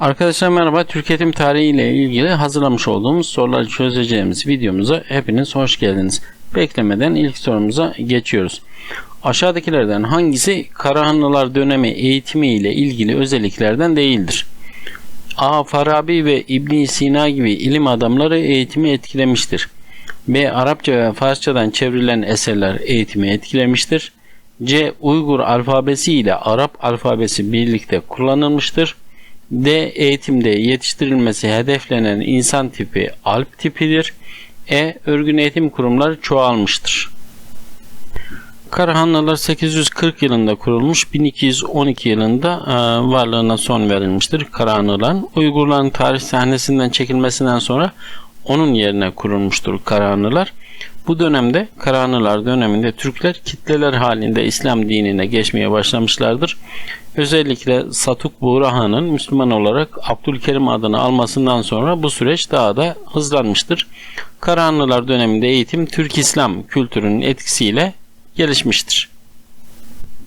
Arkadaşlar merhaba. Türk eğitim tarihi ile ilgili hazırlamış olduğumuz soruları çözeceğimiz videomuza hepiniz hoş geldiniz. Beklemeden ilk sorumuza geçiyoruz. Aşağıdakilerden hangisi Karahanlılar dönemi eğitimi ile ilgili özelliklerden değildir? A. Farabi ve İbn Sina gibi ilim adamları eğitimi etkilemiştir. B. Arapça ve Farsçadan çevrilen eserler eğitimi etkilemiştir. C. Uygur alfabesi ile Arap alfabesi birlikte kullanılmıştır. D. Eğitimde yetiştirilmesi hedeflenen insan tipi alp tipidir. E. Örgün eğitim kurumları çoğalmıştır. Karahanlılar 840 yılında kurulmuş, 1212 yılında e, varlığına son verilmiştir. Karahanlıların Uygurların tarih sahnesinden çekilmesinden sonra onun yerine kurulmuştur Karahanlılar. Bu dönemde Karahanlılar döneminde Türkler kitleler halinde İslam dinine geçmeye başlamışlardır. Özellikle Satuk Buğrahan'ın Müslüman olarak Abdülkerim adını almasından sonra bu süreç daha da hızlanmıştır. Karahanlılar döneminde eğitim Türk İslam kültürünün etkisiyle gelişmiştir.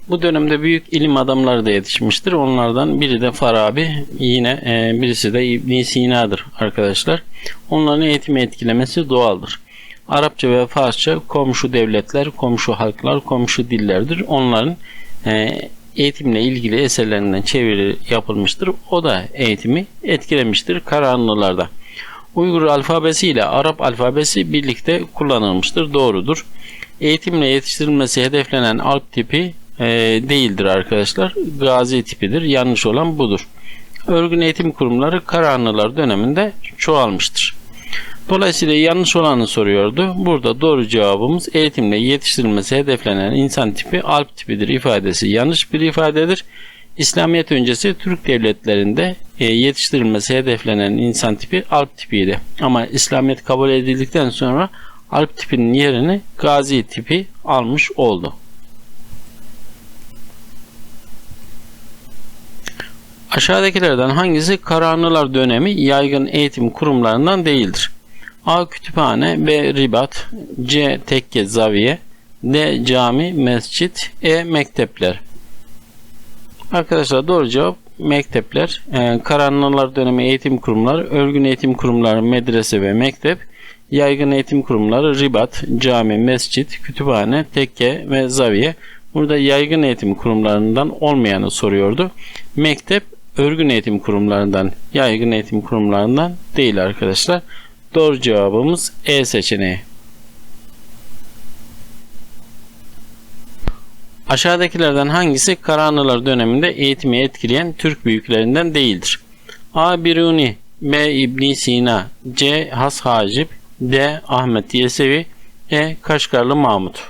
Bu dönemde büyük ilim adamları da yetişmiştir. Onlardan biri de Farabi, yine e, birisi de İbn Sina'dır arkadaşlar. Onların eğitimi etkilemesi doğaldır. Arapça ve Farsça komşu devletler, komşu halklar, komşu dillerdir. Onların e, eğitimle ilgili eserlerinden çeviri yapılmıştır. O da eğitimi etkilemiştir Karahanlılarda. Uygur alfabesi ile Arap alfabesi birlikte kullanılmıştır. Doğrudur. Eğitimle yetiştirilmesi hedeflenen alp tipi e, değildir arkadaşlar. Gazi tipidir. Yanlış olan budur. Örgün eğitim kurumları Karahanlılar döneminde çoğalmıştır. Dolayısıyla yanlış olanı soruyordu. Burada doğru cevabımız eğitimle yetiştirilmesi hedeflenen insan tipi alp tipidir ifadesi yanlış bir ifadedir. İslamiyet öncesi Türk devletlerinde e, yetiştirilmesi hedeflenen insan tipi alp tipiydi. Ama İslamiyet kabul edildikten sonra alp tipinin yerini gazi tipi almış oldu. Aşağıdakilerden hangisi Karahanlılar dönemi yaygın eğitim kurumlarından değildir? A. Kütüphane B. Ribat C. Tekke Zaviye D. Cami, Mescit E. Mektepler Arkadaşlar doğru cevap mektepler. Ee, Karanlılar dönemi eğitim kurumları, örgün eğitim kurumları, medrese ve mektep, yaygın eğitim kurumları, ribat, cami, mescit, kütüphane, tekke ve zaviye. Burada yaygın eğitim kurumlarından olmayanı soruyordu. Mektep, örgün eğitim kurumlarından, yaygın eğitim kurumlarından değil arkadaşlar. Doğru cevabımız E seçeneği. Aşağıdakilerden hangisi Karahanlılar döneminde eğitimi etkileyen Türk büyüklerinden değildir? A. Biruni B. İbn Sina C. Has Hacip D. Ahmet Yesevi E. Kaşgarlı Mahmut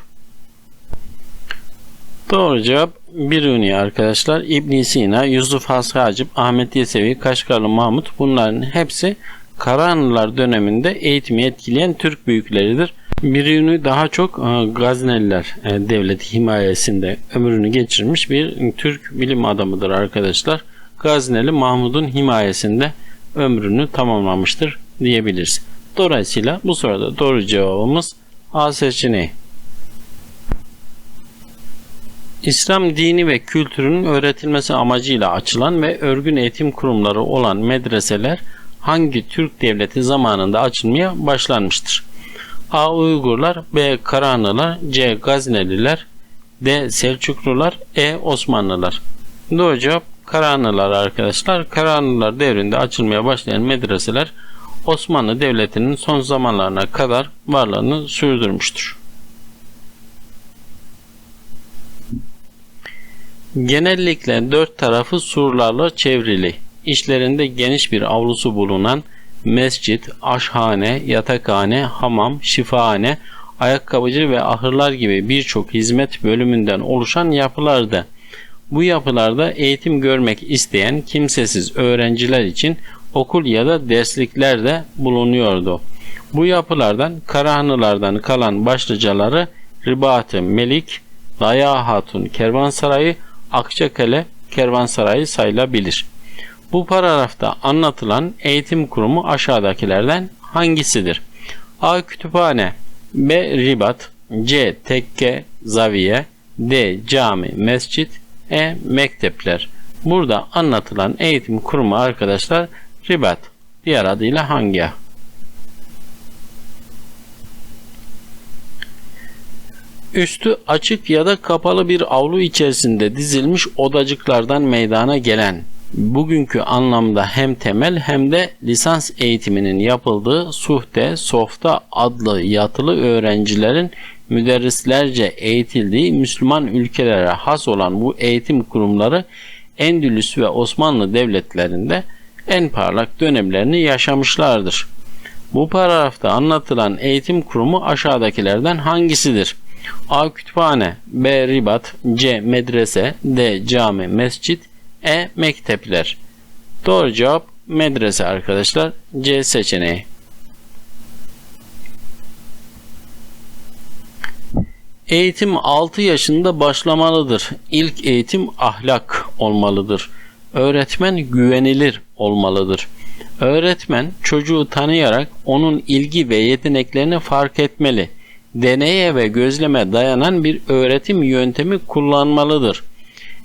Doğru cevap Biruni arkadaşlar. İbn Sina, Yusuf Has Hacip, Ahmet Yesevi, Kaşgarlı Mahmut bunların hepsi Karahanlılar döneminde eğitimi etkileyen Türk büyükleridir. Biruni daha çok e, Gazneliler e, devleti himayesinde ömrünü geçirmiş bir Türk bilim adamıdır arkadaşlar. Gazneli Mahmud'un himayesinde ömrünü tamamlamıştır diyebiliriz. Dolayısıyla bu soruda doğru cevabımız A seçeneği. İslam dini ve kültürünün öğretilmesi amacıyla açılan ve örgün eğitim kurumları olan medreseler hangi Türk devleti zamanında açılmaya başlanmıştır? A. Uygurlar B. Karahanlılar C. Gazneliler D. Selçuklular E. Osmanlılar Doğru cevap Karahanlılar arkadaşlar. Karahanlılar devrinde açılmaya başlayan medreseler Osmanlı Devleti'nin son zamanlarına kadar varlığını sürdürmüştür. Genellikle dört tarafı surlarla çevrili, işlerinde geniş bir avlusu bulunan mescit, aşhane, yatakhane, hamam, şifahane, ayakkabıcı ve ahırlar gibi birçok hizmet bölümünden oluşan yapılardı. Bu yapılarda eğitim görmek isteyen kimsesiz öğrenciler için okul ya da derslikler de bulunuyordu. Bu yapılardan Karahanlılardan kalan başlıcaları Ribat-ı Melik, Daya Hatun Kervansarayı, Akçakale Kervansarayı sayılabilir. Bu paragrafta anlatılan eğitim kurumu aşağıdakilerden hangisidir? A. Kütüphane B. Ribat C. Tekke Zaviye D. Cami Mescit E. Mektepler Burada anlatılan eğitim kurumu arkadaşlar Ribat. Diğer adıyla Hangya. Üstü açık ya da kapalı bir avlu içerisinde dizilmiş odacıklardan meydana gelen bugünkü anlamda hem temel hem de lisans eğitiminin yapıldığı suhte, softa adlı yatılı öğrencilerin müderrislerce eğitildiği Müslüman ülkelere has olan bu eğitim kurumları Endülüs ve Osmanlı devletlerinde en parlak dönemlerini yaşamışlardır. Bu paragrafta anlatılan eğitim kurumu aşağıdakilerden hangisidir? A. Kütüphane B. Ribat C. Medrese D. Cami, Mescit E. Mektepler Doğru cevap medrese arkadaşlar. C seçeneği. Eğitim 6 yaşında başlamalıdır. İlk eğitim ahlak olmalıdır. Öğretmen güvenilir olmalıdır. Öğretmen çocuğu tanıyarak onun ilgi ve yeteneklerini fark etmeli. Deneye ve gözleme dayanan bir öğretim yöntemi kullanmalıdır.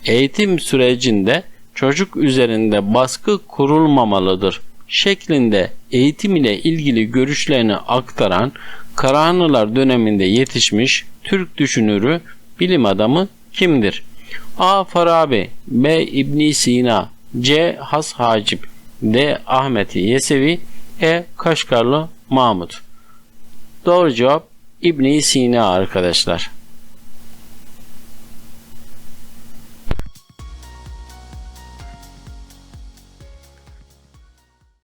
Eğitim sürecinde çocuk üzerinde baskı kurulmamalıdır şeklinde eğitim ile ilgili görüşlerini aktaran Karahanlılar döneminde yetişmiş Türk düşünürü, bilim adamı kimdir? A. Farabi B. İbn Sina C. Has Hacip D. Ahmet Yesevi E. Kaşgarlı Mahmut Doğru cevap İbn Sina arkadaşlar.